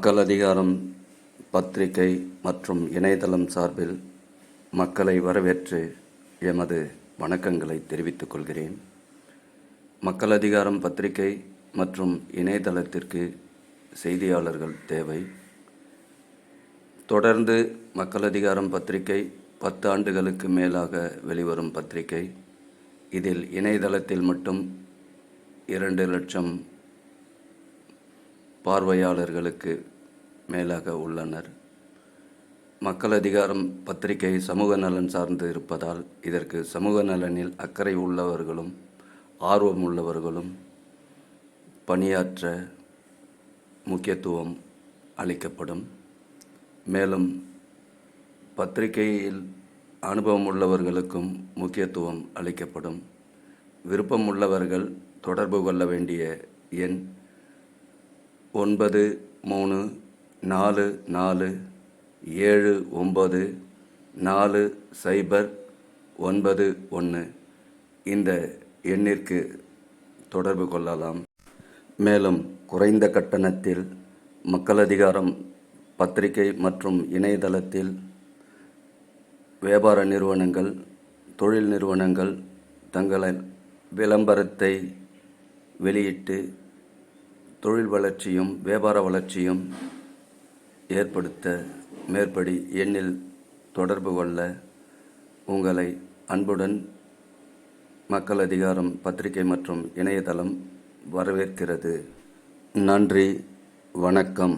மக்கள் அதிகாரம் பத்திரிகை மற்றும் இணையதளம் சார்பில் மக்களை வரவேற்று எமது வணக்கங்களை தெரிவித்துக் கொள்கிறேன். மக்கள் அதிகாரம் பத்திரிகை மற்றும் இணையதளத்திற்கு செய்தியாளர்கள் தேவை. தொடர்ந்து மக்கள் அதிகாரம் பத்திரிகை பத்து ஆண்டுகளுக்கு மேலாக வெளிவரும் பத்திரிகை. இதில் இணையதளத்தில் மட்டும் இரண்டு லட்சம் பார்வையாளர்களுக்கு மேலாக உள்ளனர். மக்கள் அதிகாரம் பத்திரிகை சமூக நலன் சார்ந்து இருப்பதால் இதற்கு சமூக நலனில் அக்கறை உள்ளவர்களும் ஆர்வம் உள்ளவர்களும் பணியாற்ற முக்கியத்துவம் அளிக்கப்படும். மேலும் பத்திரிகையில் அனுபவம் உள்ளவர்களுக்கும் முக்கியத்துவம் அளிக்கப்படும். விருப்பம் உள்ளவர்கள் தொடர்பு கொள்ள வேண்டிய எண் ஒன்பது மூணு நாலு நாலு ஏழு ஒம்பது நாலு சைபர் ஒன்பது ஒன்று இந்த எண்ணிற்கு தொடர்பு கொள்ளலாம். மேலும் குறைந்த கட்டணத்தில் மக்களதிகாரம் பத்திரிகை மற்றும் இணையதளத்தில் வியாபார நிறுவனங்கள் தொழில் நிறுவனங்கள் தங்களின் விளம்பரத்தை வெளியிட்டு தொழில் வளர்ச்சியும் வியாபார வளர்ச்சியும் ஏற்படுத்த மேற்படி எண்ணில் தொடர்பு கொள்ள உங்களை அன்புடன் மக்கள் அதிகாரம் பத்திரிகை மற்றும் இணையதளம் வரவேற்கிறது. நன்றி வணக்கம்.